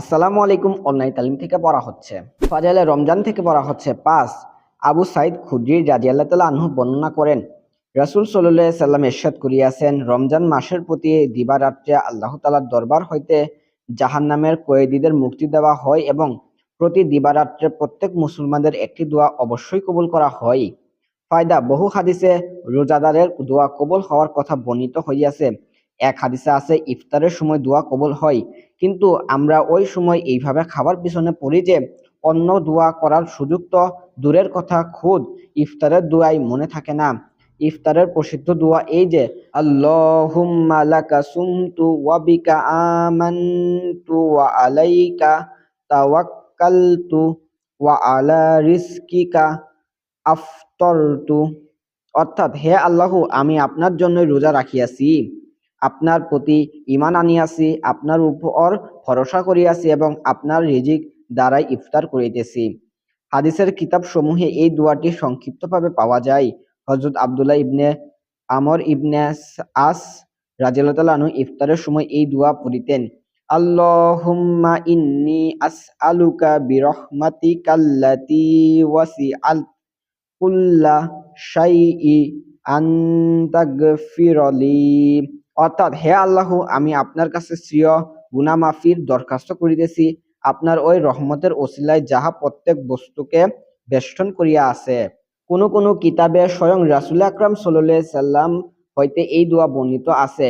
আসসালামু আলাইকুম অনলাইন তালিম থেকে পড়া হচ্ছে। ফাজাইলে রমজান থেকে পড়া হচ্ছে। পাঁচ, আবু সাইদ খুদ্রি রাজি আল্লাহ তালা আনহু বর্ণনা করেন, রাসুল সাল্লাহ সাল্লাম এরশাদ করিয়াছেন, রমজান মাসের প্রতি দিবারাত্রে আল্লাহ তালার দরবার হইতে জাহান নামের কয়েদিদের মুক্তি দেওয়া হয় এবং প্রতি দিবারাত্রে প্রত্যেক মুসলমানদের একটি দোয়া অবশ্যই কবুল করা হয়। ফায়দা, বহু হাদিসে রোজাদারের দোয়া কবুল হওয়ার কথা বর্ণিত হইয়াছে। এক হাদিসে আছে, ইফতারের সময় দোয়া কবুল হয়। কিন্তু আমরা ওই সময় এইভাবে খাবার পিছনে পড়ি যে, অন্য দোয়া করার সুযোগ তো দূরের কথা, খুদ ইফতারের দোয়াই মনে থাকে না। ইফতারের প্রসিদ্ধ দোয়া এই যে ওয়া আলাইকা ওয়া অর্থাৎ, হে আল্লাহ, আমি আপনার জন্য রোজা রাখিয়াছি। আপনার প্রতি ইমান আনিয়াছি, আপনার উপর ভরসা করিয়াছি এবং আপনার রিজিক দ্বারাই ইফতার করিতেছি। হাদিসের কিতাব সমূহে এই দোয়াটি সংক্ষিপ্তভাবে পাওয়া যায়। হজরত আবদুল্লাহ ইবনে আমর ইবনে আস রাজিয়াল্লাহু ইফতারের সময় এই দোয়া পড়িতেন, আল্লাহুম্মা ইন্নি আসআলুকা বিরহমাতিকাল্লাতি ওয়াসিআল কুল্লা শাইই আন্তাগফিরলি অর্থাৎ হে আল্লাহ, আমি আপনার কাছে শ্রিয় গুনামাফির দরখাস্ত করিতেছি। আপনার ওই রহমতের ওসিলায় যাহা প্রত্যেক বস্তুকে বেষ্টন করিয়া আছে। কোন কোন কিতাবে স্বয়ং রাসুল আকরাম সাল্লাহ সাল্লাম হইতে এই দোয়া বর্ণিত আছে।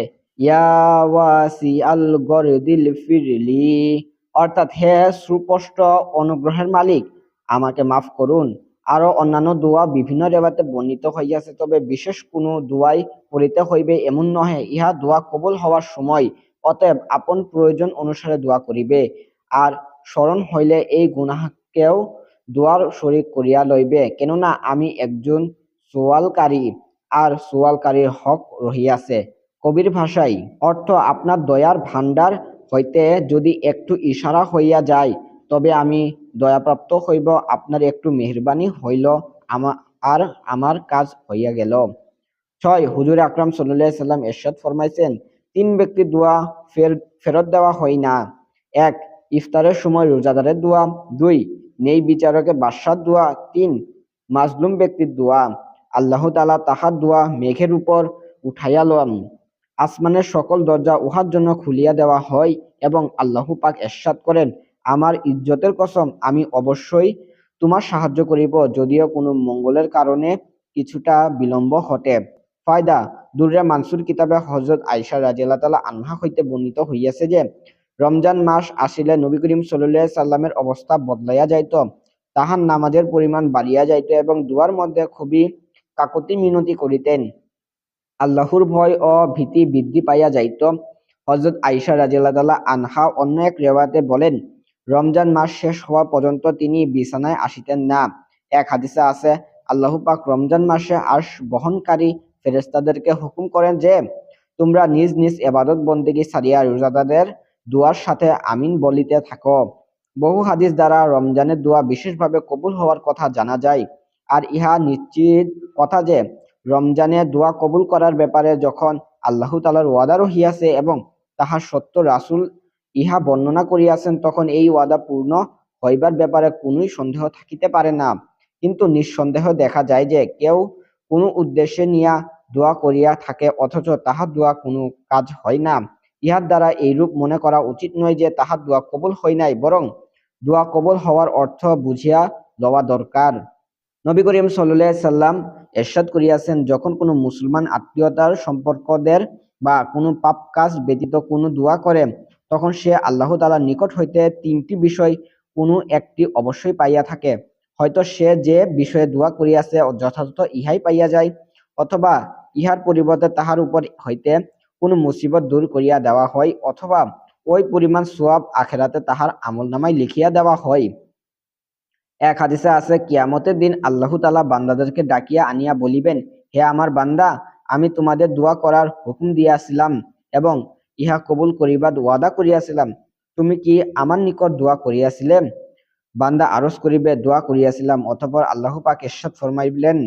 অর্থাৎ হে সুস্পষ্ট অনুগ্রহের মালিক, আমাকে মাফ করুন। আরও অন্যান্য দোয়া বিভিন্ন রেবাতে বর্ণিত হইয়াছে তবে বিশেষ কোনো দোয়াই পড়িতে হইবে এমন নহে, ইহা দোয়া কবুল হওয়ার সময়, অতএব আপন প্রয়োজন অনুসারে দোয়া করিবে আর স্মরণ হইলে এই গুনাহকেও দোয়ার শরিক করিয়া লইবে, কেননা আমি একজন সোয়ালকারী আর সোয়ালকারীর হক রহিয়াছে কবির ভাষায় অর্থ আপনার দয়ার ভাণ্ডার হইতে যদি একটু ইশারা হইয়া যায়, তবে আমি দয়াপ্রাপ্ত হইব, আপনার একটু মেহরবানি হইল, আমা আর আমার কাজ হইয়া গেল। ছয়, হুজুর আকরাম সাল্লাহ সাল্লাম এরশাদ ফরমাইছেন, তিন ব্যক্তির দোয়া ফের ফেরত দেওয়া হয় না। এক, ইফতারের সময় রোজাদারের দোয়া। দুই, নেই বিচারকে বাদশার দোয়া। তিন, মাজলুম ব্যক্তির দোয়া। আল্লাহ তালা তাহার দোয়া মেঘের উপর উঠাইয়া লন। আসমানের সকল দরজা উহার জন্য খুলিয়া দেওয়া হয় এবং আল্লাহ পাক এরশাদ করেন। আমার ইজ্জতের কসম, আমি অবশ্যই তোমার সাহায্য করিব, যদিও কোনো মঙ্গলের কারণে কিছুটা বিলম্ব ঘটে। ফায়দা, দুর্রে মানসুর কিতাবে হজরত আয়সা রাজিয়াল্লাহ তালা আনহা হইতে বর্ণিত হইয়াছে যে, রমজান মাস আসিলে নবী করিম সাল্লাহ সাল্লামের অবস্থা বদলাইয়া যাইত। তাহার নামাজের পরিমাণ বাড়িয়া যাইত এবং দুয়ার মধ্যে খুবই কাকতি মিনতি করিতেন। আল্লাহর ভয় ও ভীতি বৃদ্ধি পাইয়া যাইত। হজরত আইসা রাজিয়াল্লাহ আনহা অন্য এক রেওয়াতে বলেন রমজান মাস শেষ হওয়া পর্যন্ত তিনি বিছানায় আসিতেন না। এক হাদিসে আছে, আল্লাহ পাক রমজান মাসে আশ বহনকারী ফেরেস্তাদেরকে হুকুম করেন যে, তোমরা নিজ নিজ এবাদত বন্দেগী ছাড়িয়া রোজাদাদের দুয়ার সাথে আমিন বলিতে থাকো। বহু হাদিস দ্বারা রমজানের দোয়া বিশেষভাবে কবুল হওয়ার কথা জানা যায়। আর ইহা নিশ্চিত কথা যে, রমজানে দোয়া কবুল করার ব্যাপারে যখন আল্লাহ তালার ওয়াদা রহিয়াছে এবং তাহার সত্য রাসুল ইহা বর্ণনা করিয়াছেন, তখন এই ওয়াদা পূর্ণ হইবার ব্যাপারে কোনোই সন্দেহ থাকিতে পারে না। কিন্তু নিঃসন্দেহ দেখা যায় যে, কেউ কোনো উদ্দেশ্যে নিয়া দোয়া করিয়া থাকে, অথচ তাহার দোয়া কোনো কাজ হয় না। ইহার দ্বারা এইরূপ মনে করা উচিত নয় যে তাহার দোয়া কবুল হয় নাই, বরং দোয়া কবুল হওয়ার অর্থ বুঝিয়া লওয়া দরকার। নবী করিম সাল্লাহ সাল্লাম এরশাদ করিয়াছেন, যখন কোনো মুসলমান আত্মীয়তার সম্পর্কদের বা কোনো পাপ কাজ ব্যতীত কোনো দোয়া করে তখন সে আল্লাহ তালার নিকট হইতে তিনটি বিষয় কোনো একটি অবশ্যই পাইয়া থাকে। হয়তো সে যে বিষয়ে দোয়া করিয়াছে যথাযথ ইহাই পাইয়া যায়, অথবা ইহার পরিবর্তে তাহার উপর হইতে কোনো মুসিবত দূর করিয়া দেওয়া হয়, অথবা ওই পরিমাণ সোয়াব আখেরাতে তাহার আমল নামায় লিখিয়া দেওয়া হয়। এক হাদিসে আছে, কিয়ামতের দিন আল্লাহ তালা বান্দাদেরকে ডাকিয়া আনিয়া বলিবেন, হে আমার বান্দা, আমি তোমাদের দোয়া করার হুকুম দিয়াছিলাম এবং ইহা কবুল করিবার ওয়াদা করিয়াছিলাম। তুমি কি আমার নিকট দোয়া করিয়াছিলে? বান্দা আরজ করিবে, দোয়া করিয়াছিলাম, অতঃপর আল্লাহ পাক এরশাদ ফরমাইলেন,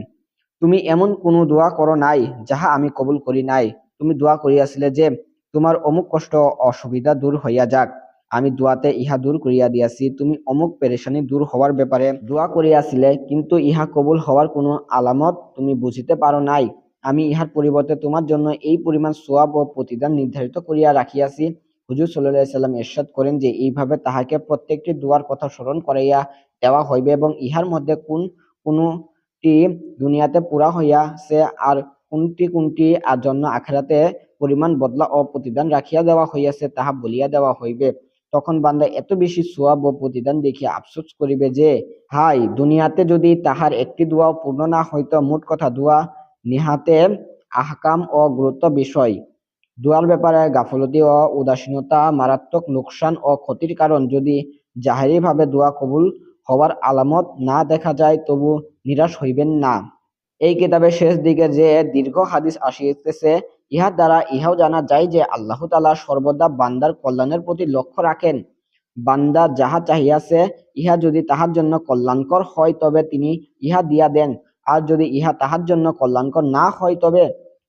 তুমি এমন কোনো দোয়া করো নাই যাহা আমি কবুল করি নাই। তুমি দোয়া করিয়াছিলে যে, তোমার অমুক কষ্ট অসুবিধা দূর হইয়া যাক। আমি দোয়াতে ইহা দূর করিয়া দিয়াছি, তুমি অমুক পেরেশানি দূর হওয়ার ব্যাপারে দোয়া করিয়াছিলে, কিন্তু ইহা কবুল হওয়ার কোনো আলামত তুমি বুঝিতে পারো নাই। আমি ইহার পরিবর্তে তোমার জন্য এই পরিমাণ সোয়াব ও প্রতিদান নির্ধারিত করিয়া রাখিয়াছি। হুজুর সাল্লাহ সাল্লাম এরশাদ করেন যে, এইভাবে তাহাকে প্রত্যেকটি দুয়ার কথা স্মরণ করাইয়া দেওয়া হইবে এবং ইহার মধ্যে কোন, কোনটি দুনিয়াতে পুরা হইয়াছে আর কোনটি কোনটি আর জন্য আখেরাতে পরিমাণ বদলা ও প্রতিদান রাখিয়া দেওয়া হইয়াছে তাহা বলিয়া দেওয়া হইবে। তখন বান্দা এত বেশি সোয়াব ও প্রতিদান দেখিয়া আফসোস করিবে যে, হাই, দুনিয়াতে যদি তাহার একটি দোয়াও পূর্ণ না হইত, মোট কথা দোয়া নিহাতে আহকাম ও গুরুত্ব বিষয়। দোয়ার ব্যাপারে গাফলতি ও উদাসীনতা, মারাত্মক লোকসান ও ক্ষতির কারণ যদি জাহেরিভাবে দোয়া কবুল হওয়ার আলামত না দেখা যায়, তবু নিরাশ হইবেন না। এই কিতাবের শেষ দিকে যে দীর্ঘ হাদিস আসিতেছে, ইহার দ্বারা ইহাও জানা যায় যে আল্লাহ তালা সর্বদা বান্দার কল্যাণের প্রতি লক্ষ্য রাখেন। বান্দা যাহা চাহিয়াছে, ইহা যদি তাহার জন্য কল্যাণকর হয়, তবে তিনি ইহা দিয়া দেন। আর যদি ইহা তাহার জন্য কল্যাণকর না হয়, তবে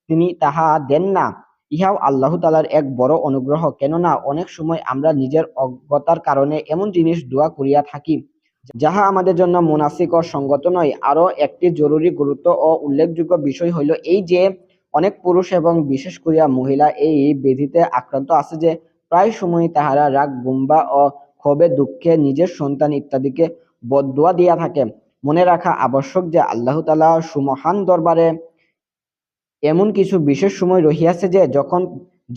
তিনি তাহা দেন না। ইহাও আল্লাহ তালার এক বড় অনুগ্রহ। কেননা অনেক সময় আমরা নিজের অজ্ঞতার কারণে এমন জিনিস দোয়া করিয়া থাকি, যাহা আমাদের জন্য মুনাসিক ও সঙ্গত নয়। আরও একটি জরুরি, গুরুত্ব ও উল্লেখযোগ্য বিষয় হইল এই যে, অনেক পুরুষ এবং বিশেষ করিয়া মহিলা এই ব্যাধিতে আক্রান্ত আছে যে, প্রায় সময় তাহারা রাগ, গুম্বা ও ক্ষোভে, দুঃখে নিজের সন্তান ইত্যাদিকে বদুয়া দিয়া থাকে। মনে রাখা আবশ্যক যে আল্লাহ তালা সুমহান দরবারে এমন কিছু বিশেষ সময় রহিয়াছে যে যখন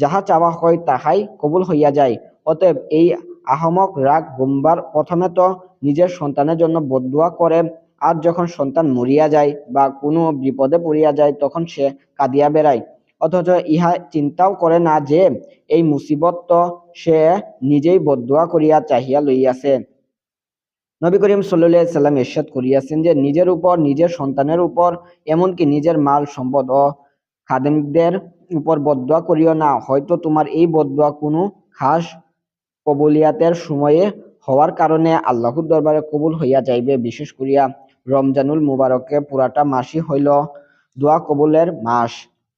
যাহা চাওয়া হয় তাহাই কবুল হইয়া যায়। অতএব এই আহমক রাগ গুম্বার প্রথমে তো নিজের সন্তানের জন্য বদুয়া করে আর যখন সন্তান মরিয়া যায় বা কোনো বিপদে পড়িয়া যায় তখন সে কাঁদিয়া বেড়ায়। অথচ ইহা চিন্তাও করে না যে এই মুসিবত তো সে নিজেই বদুয়া করিয়া চাহিয়া লইয়াছে। নবী করিম সাল্লাহ সাল্লাম এরশাদ করিয়াছেন যে নিজের উপর, নিজের সন্তানের উপর, এমনকি নিজের মাল সম্পদ ও খাদেমদের উপর বদুয়া করিও না। হয়তো তোমার এই বদুয়া কোনো খাস কবুলিয়াতের সময়ে হওয়ার কারণে আল্লাহর দরবারে কবুল হইয়া যাইবে। বিশেষ করিয়া রমজানুল মুবারকে পুরাটা মাসই হইল দোয়া কবুলের মাস।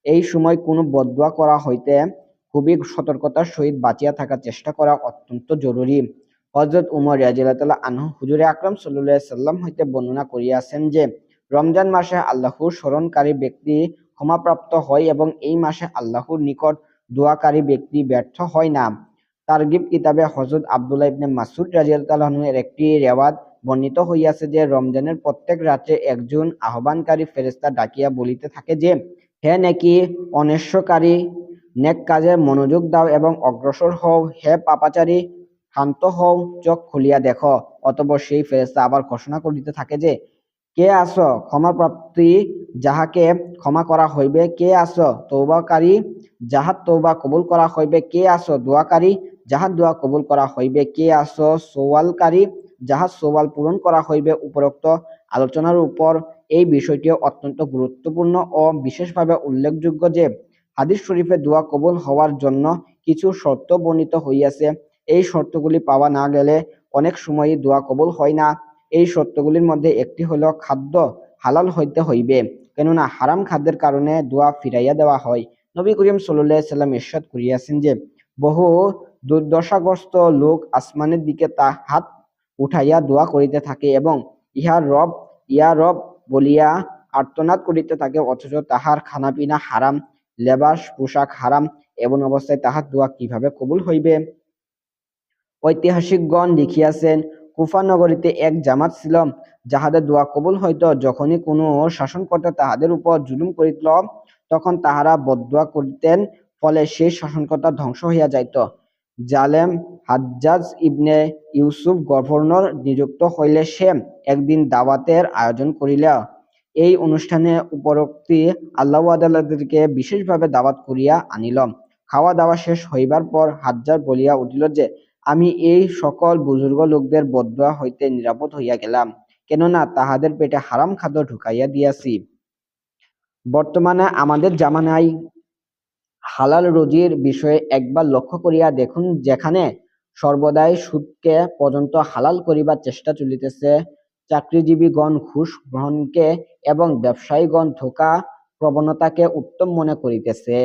এই সময় কোনো বদুয়া করা হইতে খুবই সতর্কতার সহিত বাঁচিয়া থাকার চেষ্টা করা অত্যন্ত জরুরি। হজরত উমর রাজিয়াল্লাহ আনহু হুজুরে আকরাম সাল্লাহ সাল্লাম হইতে বর্ণনা করিয়াছেন যে, রমজান মাসে আল্লাহর স্মরণকারী ব্যক্তি ক্ষমাপ্রাপ্ত হয় এবং এই মাসে আল্লাহর নিকট দোয়াকারী ব্যক্তি ব্যর্থ হয় না। তারগিব কিতাবে হজরত আবদুল্লাহ ইবনে মাসুদ রাজিয়াল্লাহর একটি রেওয়াজ বর্ণিত হইয়াছে যে, রমজানের প্রত্যেক রাত্রে একজন আহ্বানকারী ফেরেস্তা ডাকিয়া বলিতে থাকে যে, হে নেকি অনেশ্বকারী নেক কাজে মনোযোগ দাও এবং অগ্রসর হও। হে পাপাচারী শান্ত হও, চোখ খুলিয়া দেখো। অতঃপর সেই ফেরেস্তা আবার ঘোষণা করিতে থাকে যে, কে আস ক্ষমা প্রাপ্তি যাহাকে ক্ষমা করা হইবে কে আস তৌবাকারী যাহার তৌবা কবুল করা হইবে কে আস দোয়াকারী যাহার দোয়া কবুল করা হইবে কে আস সোয়ালকারী যাহার সোয়াল পূরণ করা হইবে উপরোক্ত আলোচনার উপর। এই বিষয়টি অত্যন্ত গুরুত্বপূর্ণ ও বিশেষভাবে উল্লেখযোগ্য যে, হাদিস শরীফে দোয়া কবুল হওয়ার জন্য কিছু শর্ত বর্ণিত হইয়াছে। এই শর্তগুলি পাওয়া না গেলে অনেক সময়ই দোয়া কবুল হয় না। এই শর্তগুলির মধ্যে একটি হলো খাদ্য হালাল হইতে হইবে, কেননা হারাম খাদ্যের কারণে দোয়া ফিরাইয়া দেওয়া হয়। নবী করিম সাল্লাহ সাল্লাম ইরশাদ করিয়াছেন যে, বহু দুর্দশাগ্রস্ত লোক আসমানের দিকে তা হাত উঠাইয়া দোয়া করিতে থাকে এবং ইহার রব, ইয়া রব বলিয়া আর্তনাদ করিতে থাকে, অথচ তাহার খানাপিনা হারাম, লেবাস পোশাক হারাম, এমন অবস্থায় তাহার দোয়া কীভাবে কবুল হইবে? ঐতিহাসিকগণ লিখিয়াছেন কুফা নগরীতে এক জামাত ছিল, যাহাদের দোয়া কবুল হইত, যখনই কোনো শাসনকর্তা তাহাদের উপর জুলুম করিত, তখন তাহারা বদুয়া করিতেন, ফলে সেই শাসনকর্তা ধ্বংস হইয়া যাইত। জালেম হাজ্জাজ ইবনে ইউসুফ গভর্নর নিযুক্ত হইলে সে একদিন দাওয়াতের আয়োজন করিল। এই অনুষ্ঠানে উপরোক্তি আল্লাহ আদালতকে বিশেষভাবে দাওয়াত করিয়া আনিল। খাওয়া দাওয়া শেষ হইবার পর হাজ্জার বলিয়া উঠিল যে আমি এই সকল বুজুর্গ লোকদের বদুয়া হইতে নিরাপদ হইয়া গেলাম, কেননা তাহাদের পেটে হারাম খাদ্য ঢুকাইয়া দিয়াছি। বর্তমানে আমাদের জামানায় হালাল রুজির বিষয়ে একবার লক্ষ্য করিয়া দেখুন, যেখানে সর্বদাই সুদকে পর্যন্ত হালাল করিবার চেষ্টা চলিতেছে। চাকরিজীবীগণ ঘুষ গ্রহণকে এবং ব্যবসায়ীগণ ধোকা প্রবণতাকে উত্তম মনে করিতেছে।